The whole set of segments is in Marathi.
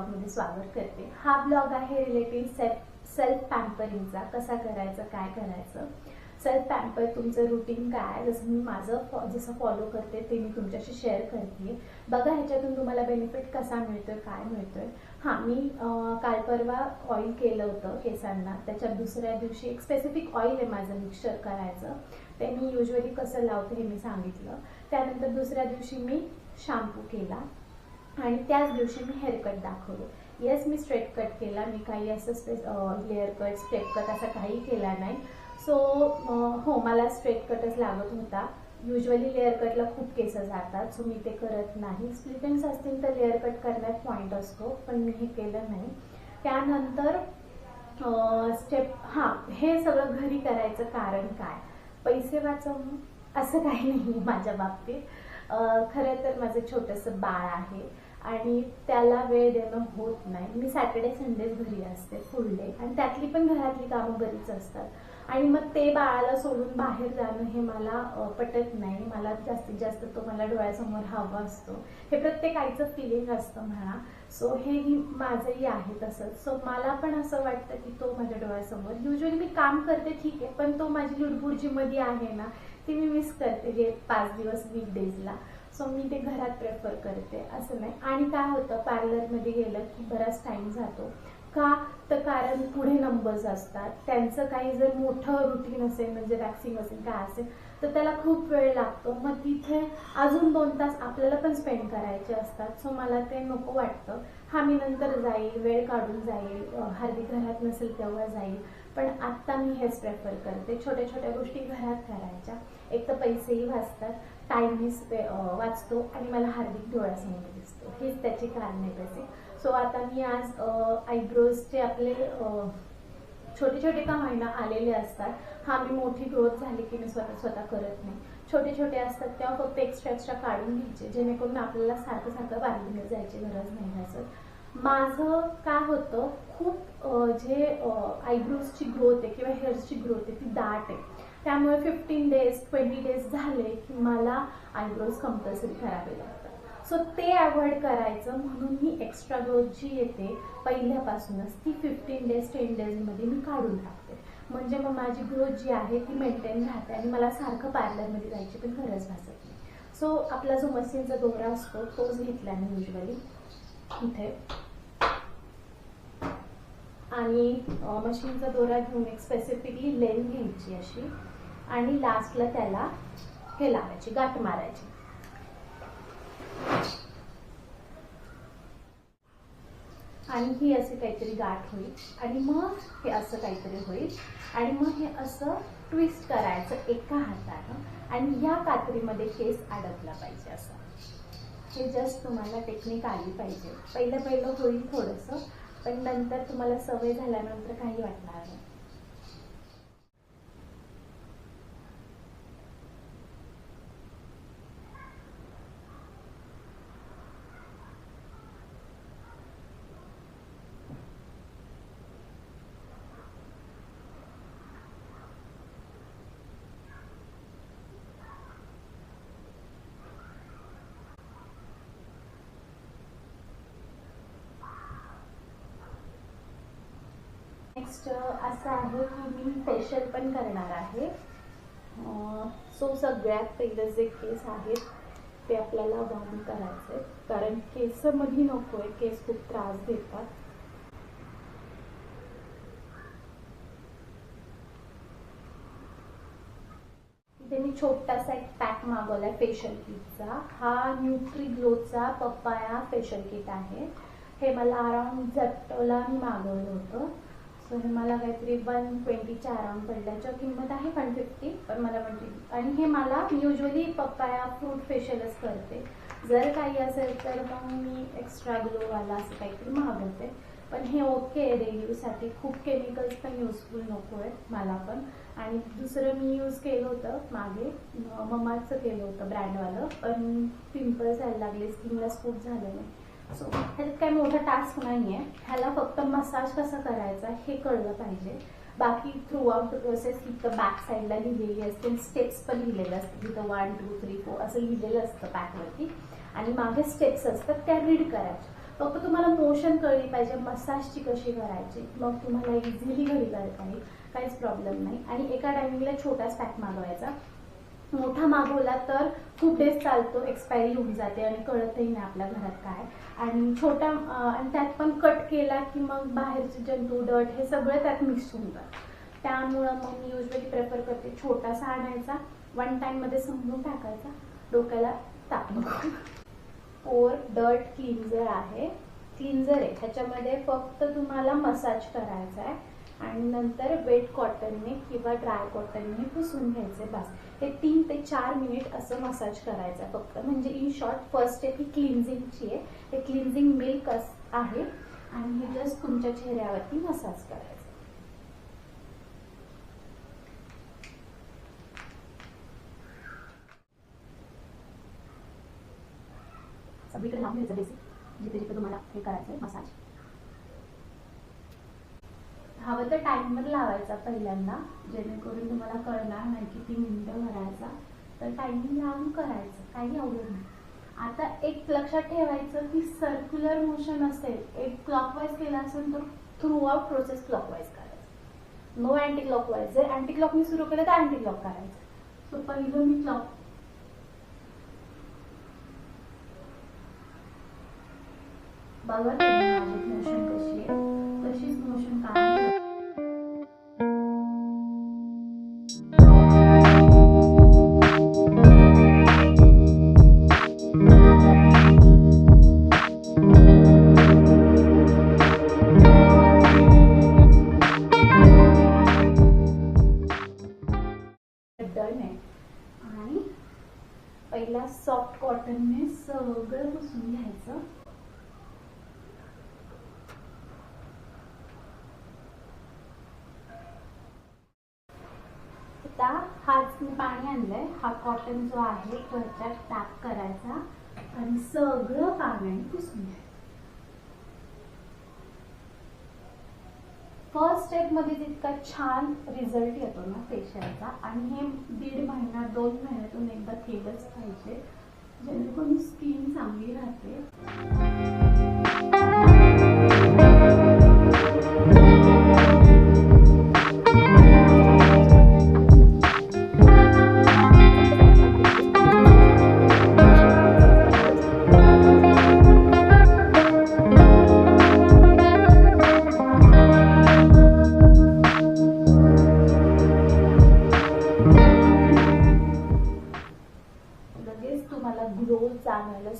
ब्लॉगमध्ये स्वागत करते. हा ब्लॉग आहे रिलेटेड सेल्फ सेल्फ पॅम्परिंगचा कसा करायचं काय करायचं? सेल्फ पॅम्पर तुमचं रुटीन काय जसं मी माझं फॉ जसं फॉलो करते ते मी तुमच्याशी शेअर करते बघा ह्याच्यातून तुम्हाला बेनिफिट कसा मिळतोय काय मिळतोय? हां मी काल परवा ऑइल केलं होतं केसांना. त्याच्या दुसऱ्या दिवशी एक स्पेसिफिक ऑइल आहे माझं मिक्सचर करायचं. ते मी युजली कसं लावते हे मी सांगितलं. त्यानंतर दुसऱ्या दिवशी मी शॅम्पू केला. आणि त्याच दिवशी मी हेअरकट दाखवलं. येस मी स्ट्रेट कट केला. मी काही असं स्पे लेअर कट स्ट्रेट कट असा काही केला नाही. सो हो मला स्ट्रेट कटच लागत होता. युजली लेअर कटला खूप केस जातात. सो मी ते करत नाही. स्प्लिटिंग्स असतील तर लेअर कट करण्यात पॉईंट असतो पण मी हे केलं नाही. त्यानंतर स्टेप हां हे सगळं घरी करायचं कारण काय? पैसे वाचवणं असं काही नाही माझ्या बाबतीत. खरं तर माझं छोटंसं बाळ आहे. आणि त्याला वेळ देणं होत नाही. मी सॅटर्डे संडेच घरी असते फुल डे आणि त्यातली पण घरातली कामं बरीच असतात. आणि मग ते बाळाला सोडून बाहेर जाणं हे मला पटत नाही. मला जास्तीत जास्त तो मला डोळ्यासमोर हवा असतो. हे प्रत्येक आईचं फिलिंग असतं म्हणा. सो हेही माझंही आहे तसंच. सो मला पण असं वाटतं की तो माझ्या डोळ्यासमोर. युजली मी काम करते ठीक आहे. पण तो माझी लुडबुड जी मध्ये आहे ना ती मी मिस करते. हे पाच दिवस वीक डेजला सो मी ते घरात प्रेफर करते असं नाही. आणि काय होतं पार्लरमध्ये गेलं की बराच टाईम जातो. का? तर कारण पुढे नंबर्स असतात. त्यांचं काही जर मोठं रुटीन असेल म्हणजे वॅक्सिंग असेल काय असेल तर त्याला खूप वेळ लागतो. मग तिथे अजून दोन तास आपल्याला पण स्पेंड करायचे असतात. सो मला ते नको वाटतं. हा मी नंतर जाईल वेळ काढून जाईल. हार्दिक घरात नसेल तेव्हा जाईल. पण आत्ता मी हेच प्रेफर करते. छोट्या छोट्या गोष्टी घरात करायच्या. एक तर पैसेही वाचतात. टाईमही वाचतो आणि मला हार्दिक डोळ्यासमोर दिसतो. हेच त्याची कारण आहे बेसिक सो आता मी आज आयब्रोजचे आपले छोटे छोटे का महिना आलेले असतात. हा मी मोठी ग्रोथ झाली की मी स्वतः स्वतः करत नाही. छोटे छोटे असतात तेव्हा फक्त एक्स्ट्रा एक्स्ट्रा काढून घ्यायचे जेणेकरून आपल्याला सारखं सारखं बांधून जायची गरज नाही असं माझं काय होतं खूप जे आयब्रोजची ग्रोथ आहे किंवा हेअर्सची ग्रोथ आहे ती दाट आहे. त्यामुळे फिफ्टीन डेज ट्वेंटी डेज झाले की मला आयब्रोज कंपल्सरी करावे लागतात. सो ते अवॉइड करायचं म्हणून मी एक्स्ट्रा ग्रोथ जी येते पहिल्यापासूनच ती फिफ्टीन डेज टेन डेजमध्ये मी काढून टाकते. म्हणजे मग माझी ग्रोथ जी आहे ती मेंटेन राहते आणि मला सारखं पार्लरमध्ये जायची पण गरज भासत नाही. सो आपला जो मशीनचा दोरा असतो तोच घेतला मी युजली इथे. आणि मशीनचा दोरा घेऊन एक स्पेसिफिकली लेन घ्यायची अशी. आणि लास्टला त्याला हे लावायची गाठ मारायची. आणि ही असे काहीतरी गाठ होईल आणि मग हे असं काहीतरी होईल आणि मग हे असं ट्विस्ट करायचं एका हातानं आणि या कात्रीमध्ये केस अडकला पाहिजे असं. हे जस्ट तुम्हाला टेक्निक आली पाहिजे. पहिलं पहिलं होईल थोडंसं पण नंतर तुम्हाला सवय झाल्यानंतर काही वाटणार नाही. नेक्स्ट असं आहे की मी फेशियल पण करणार आहे. सो सगळ्यात पहिलं जे केस आहेत ते आपल्याला बाउंड करायचे कारण केसमध्ये नको आहे केस खूप त्रास देतात. इथे मी छोटासा एक पॅक मागवलाय फेशियल किटचा. हा न्यूट्री ग्लोचा पप्पाया फेशियल किट आहे. हे मला अराउंड झट्टोला मी मागवलं होतं. सो हे मला काहीतरी वन ट्वेंटीच्या अराउंड पडल्याच्या किंमत आहे वन फिफ्टी पण मला वन ट्वेंटी आणि हे मला युजली पप्पाया फ्रूट फेशियलच करते. जर काही असेल तर मग मी एक्स्ट्रा ग्लोवाला असं काहीतरी मागवते. पण हे ओके आहे डेली खूप केमिकल्स पण युजफुल नको आहेत मला पण. आणि दुसरं मी यूज केलं होतं मागे ममाचं केलं होतं ब्रँडवालं पण पिंपल्स यायला लागले स्किनला स्कूप झालं नाही. ह्याच्यात काही मोठा टास्क नाही आहे ह्याला फक्त मसाज कसा करायचा हे कळलं पाहिजे. बाकी थ्रू आउट प्रोसेस तिथं बॅक साईडला लिहिलेली असते स्टेप्स पण लिहिलेलं असतं तिथं वन टू थ्री फोर असं लिहिलेलं असतं पॅकवरती आणि मागे स्टेप्स असतात त्या रीड करायच्या. फक्त तुम्हाला मोशन कळली पाहिजे मसाजची कशी करायची मग तुम्हाला इझिली घरी करता येईल. काहीच प्रॉब्लेम नाही. आणि एका टायमिंगला छोटाच पॅक मागवायचा. मोठा मागवला तर खूप डेज चालतो एक्सपायरी होऊन जाते आणि कळतही नाही आपल्या घरात काय. आणि छोटा आणि त्यात पण कट केला की मग बाहेरचे जंतू डट हे सगळं त्यात मिक्स होऊन जातं. त्यामुळं मग मी युजली प्रेफर करते छोटासा आणायचा वन टाईममध्ये समजून टाकायचा डोक्याला ताप पोर डट क्लिन्झर आहे. क्लिन्झर आहे. ह्याच्यामध्ये फक्त तुम्हाला मसाज करायचा आहे. आणि नंतर वेट कॉटनने किंवा ड्राय कॉटनने पुसून घ्यायचे बस. हे तीन ते चार मिनिट असं मसाज करायचं आहे फक्त. म्हणजे इन शॉर्ट फर्स्ट स्टेप ही क्लिन्झिंगची आहे. हे क्लिन्झिंग मिल्क आहे. आणि हे जस्ट तुमच्या चेहऱ्यावरती मसाज करायचं. सगळीकडे लावून घ्यायचं बेसिक जिथे जिथे तुम्हाला हे करायचं मसाज हवं तर टायमर लावायचा पहिल्यांदा जेणेकरून तुम्हाला कळणार नाही किती मिनिटं भरायचा. तर टायमिंग लावून करायचं काही अवघड नाही. आता एक लक्षात ठेवायचं की सर्क्युलर मोशन असेल एक क्लॉकवाईज केला असेल तर थ्रू आउट प्रोसेस क्लॉकवाईज करायचं. नो अँटी क्लॉकवाईज जर अँटी क्लॉकनी सुरू केलं तर अँटी क्लॉक करायचं. सो पहिलं मी क्लॉक बघा सॉफ्ट कॉटनने सगळं पुसून घ्यायचं. आता हाच मी पाणी आणलंय. हा कॉटन जो आहे तो ह्याच्यात टॅप करायचा आणि सगळं पाण्याने पुसून घ्यायचं. फर्स्ट स्टेपमध्ये जितका छान रिझल्ट येतो ना फेशियलचा आणि हे दीड महिना दोन महिन्यातून एकदा केलंच पाहिजे. जेणेकरून स्किन चांगली राहते.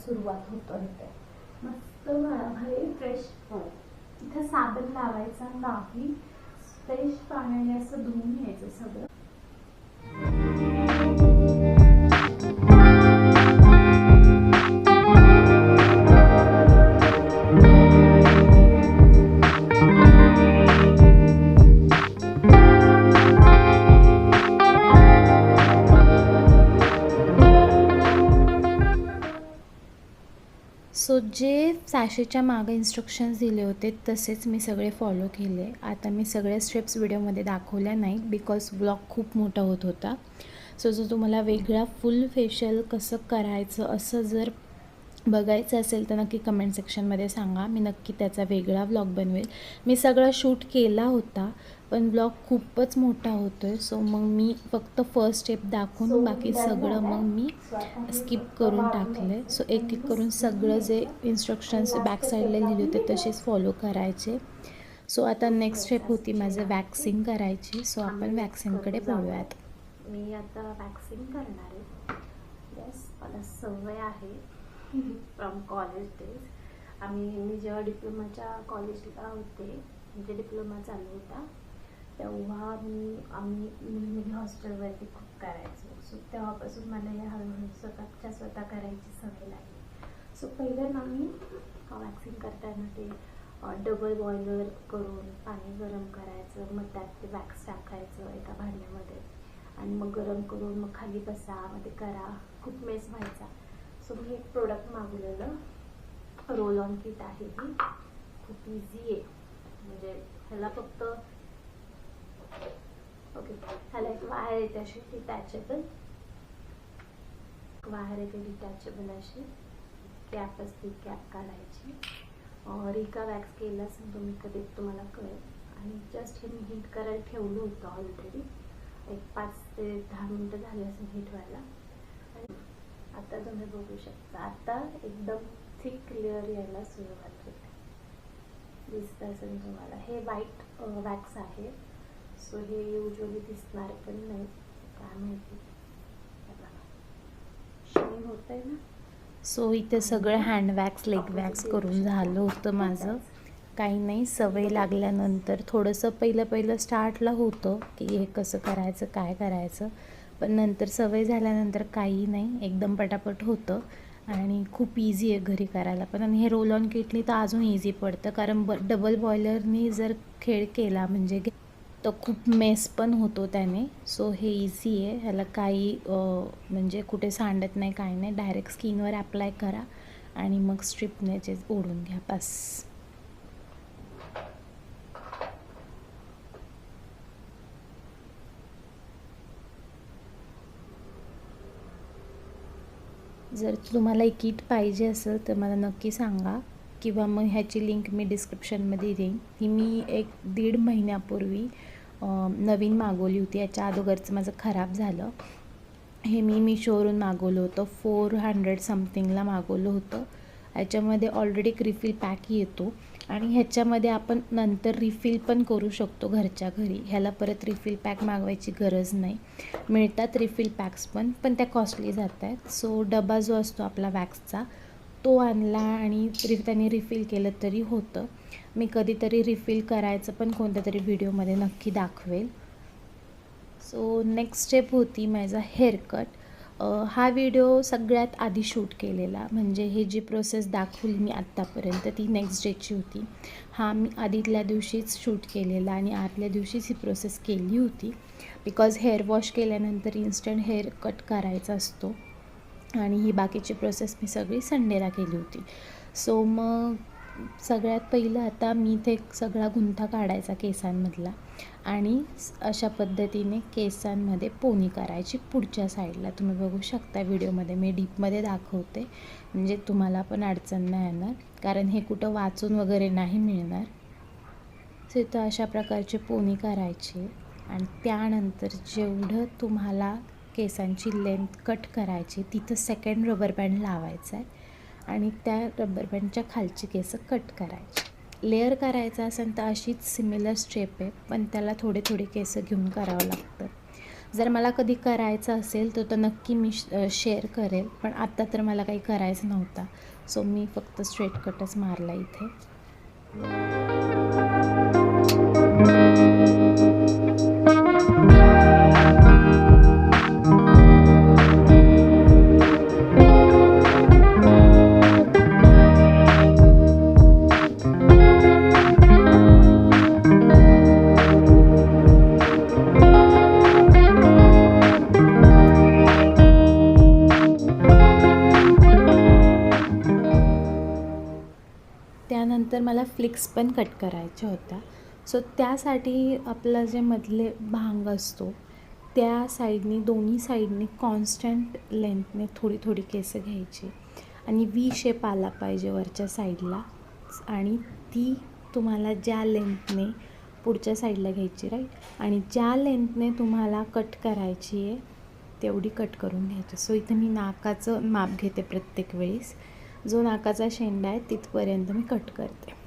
सुरुवात होतो इथे. मस्त भारी फ्रेश इथं साबण लावायचा नाही फ्रेश पाण्याने असं धुवून घ्यायचं सगळं. सॅशेच्या मागे इन्स्ट्रक्शन्स दिले होते तसेच मी सगळे फॉलो केले. आता मी सगळ्या स्टेप्स व्हिडिओमध्ये दाखवल्या नाहीत बिकॉज ब्लॉग खूप मोठा होत होता. सो जर तुम्हाला वेगळा फुल फेशियल कसं करायचं असं जर बघायचं असेल तर नक्की कमेंट सेक्शनमध्ये सांगा. मी नक्की त्याचा वेगळा व्लॉग बनवेल. मी सगळं शूट केला होता पण ब्लॉग खूपच मोठा होतो आहे सो मग मी फक्त फर्स्ट स्टेप दाखवून बाकी सगळं मग मी स्किप करून टाकले सो एक एक करून सगळं जे इन्स्ट्रक्शन्स बॅक साईडला लिहिले होते तसेच फॉलो करायचे. सो आता नेक्स्ट स्टेप होती माझं वॅक्सिंग करायची. सो आपण वॅक्सिंगकडे पळूयात. मी आता वॅक्सिंग करणार आहे. येस मला सवय आहे फ्रॉम कॉलेज डेज आम्ही मी जेव्हा डिप्लोमाच्या कॉलेजला होते म्हणजे डिप्लोमा चालू होता तेव्हा मी आम्ही मुली हॉस्टेलवरती खूप करायचो. सो तेव्हापासून मला हे हळूहळू स्वतःच्या स्वतः करायची सवय लागली. सो पहिलं ना मी वॅक्सिंग करताना ते डबल बॉयलर करून पाणी गरम करायचं. मग त्यात ते वॅक्स टाकायचं एका भांड्यामध्ये. आणि मग गरम करून मग खाली बसा मग ते करा. खूप मेस व्हायचा. सो मी एक प्रोडक्ट मागवलेलं. रोल ऑन किट आहे ती. खूप इझी आहे. म्हणजे ह्याला फक्त ओके. ह्याला एक वायर येते अशी डिटॅचेबल वायर येते डिटॅचेबल अशी. कॅप असते कॅप काढायची. रिका वॅक्स केला असेल तुम्ही कधी तुम्हाला कळेल. आणि जस्ट हे मी हीट करायला ठेवलं होतं ऑलरेडी एक पाच ते दहा मिनटं झाले असेल हीट व्हायला. आणि आता तुम्ही बघू शकता. आता एकदम थिक क्लिअर यायला सुरुवात होते. दिसत असेल तुम्हाला. हे व्हाईट वॅक्स आहे. सो हे युजली दिसणार पण नाही. काय माहिती. शाईन होत आहे ना. सो इथे सगळं हँड वॅक्स लेग वॅक्स करून झालं होतं माझं. काही नाही सवय लागल्यानंतर थोडंसं पहिलं पहिलं स्टार्टला होतं की हे कसं करायचं काय करायचं. पण नंतर सवय झाल्यानंतर काही नाही एकदम पटापट होतं. आणि खूप इझी आहे घरी करायला पण. आणि हे रोल ऑन किटली तर अजून इझी पडतं. कारण ब डबल बॉयलरनी जर खेळ केला म्हणजे तर खूप मेस पण होतो त्याने. सो हे इझी आहे. ह्याला काही म्हणजे कुठे सांडत नाही काही नाही. डायरेक्ट स्किनवर अप्लाय करा आणि मग स्ट्रिपने जे ओढून घ्या. बस. जर तुम्हाला एक किट पाहिजे असेल तर मला नक्की सांगा. किंवा मग ह्याची लिंक मी डिस्क्रिप्शनमध्ये देईन. ही मी एक दीड महिन्यापूर्वी नवीन मागवली होती. याच्या अगोदरचं माझं खराब झालं. हे मी मिशोवरून मागवलं होतं. फोर हंड्रेड समथिंगला मागवलं होतं. याच्यामध्ये ऑलरेडी एक रिफिल पॅक येतो. आणि ह्याच्यामध्ये आपण नंतर रिफिल पण करू शकतो घरच्या घरी. ह्याला परत रिफिल पॅक मागवायची गरज नाही. मिळतात रिफिल पॅक्स पण पण त्या कॉस्टली जात आहेत सो डबा जो असतो आपला वॅक्सचा तो आणला आणि त्यांनी रिफिल केलं तरी होतं. मी कधीतरी रिफिल करायचं पण कोणत्या तरी व्हिडिओमध्ये नक्की दाखवेल. सो नेक्स्ट स्टेप होती माझा हेअरकट हा व्हिडिओ सगळ्यात आधी शूट केलेला. म्हणजे हे जी प्रोसेस दाखवली मी आत्तापर्यंत ती नेक्स्ट डेची होती. हा मी आधीतल्या दिवशीच शूट केलेला आणि आदल्या दिवशीच ही प्रोसेस केली होती. बिकॉज हेअर वॉश केल्यानंतर इन्स्टंट हेअर कट करायचा असतो. आणि ही बाकीची प्रोसेस मी सगळी संडेला केली होती. सो मग सगळ्यात पहिलं आता मी ते सगळा गुंथा काढायचा केसांमधला. आणि अशा पद्धतीने केसांमध्ये पोनी करायची पुढच्या साईडला. तुम्ही बघू शकता व्हिडिओमध्ये मी डीपमध्ये दाखवते. म्हणजे तुम्हाला पण अडचण नाही येणार. कारण हे कुठं वाचून वगैरे नाही मिळणार. सो इथं अशा प्रकारची पोनी करायची आणि त्यानंतर जेवढं तुम्हाला केसांची लेंथ कट करायची तिथं सेकंड रबर बँड लावायचा आहे. आणि त्या रबर बँडच्या खालची केसं कट करायची. लेअर करायचं असेल तर अशीच सिमिलर स्टेप आहे पण त्याला थोडे थोडे केसं घेऊन करावं लागतं. जर मला कधी करायचं असेल तर तो नक्की मी शेअर करेल पण आत्ता तर मला काही करायचं नव्हता. सो मी फक्त स्ट्रेट कटच मारला इथे. फ्लिक्स पण कट करायच्या होत्या. सो त्यासाठी आपलं जे मधले भांग असतो त्या साईडने दोन्ही साईडने कॉन्स्टंट लेंथने थोडी थोडी केसं घ्यायची. आणि व्ही शेप आला पाहिजे वरच्या साईडला आणि ती तुम्हाला ज्या लेंथने पुढच्या साईडला घ्यायची राईट आणि ज्या लेंथने तुम्हाला कट करायची आहे तेवढी कट करून घ्यायची. सो इथं मी नाकाचं माप घेते प्रत्येक वेळेस. जो नाकाचा शेंडा आहे तिथपर्यंत मी कट करते.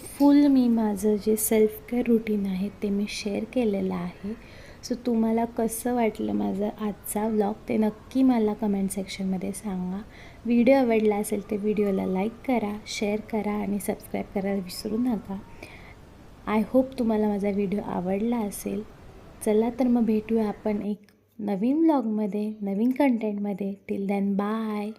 फुल मी माझं जे सेल्फ केअर रुटीन आहे ते मी शेअर केलेलं आहे. सो तुम्हाला कसं वाटलं माझं आजचा व्लॉग ते नक्की मला कमेंट सेक्शनमध्ये सांगा. व्हिडिओ आवडला असेल तर व्हिडिओला लाईक करा शेअर करा आणि सबस्क्राईब करायला विसरू नका. आय होप तुम्हाला माझा व्हिडिओ आवडला असेल. चला तर मग भेटूया आपण एक नवीन व्लॉगमध्ये नवीन कंटेंटमध्ये टिल दॅन बाय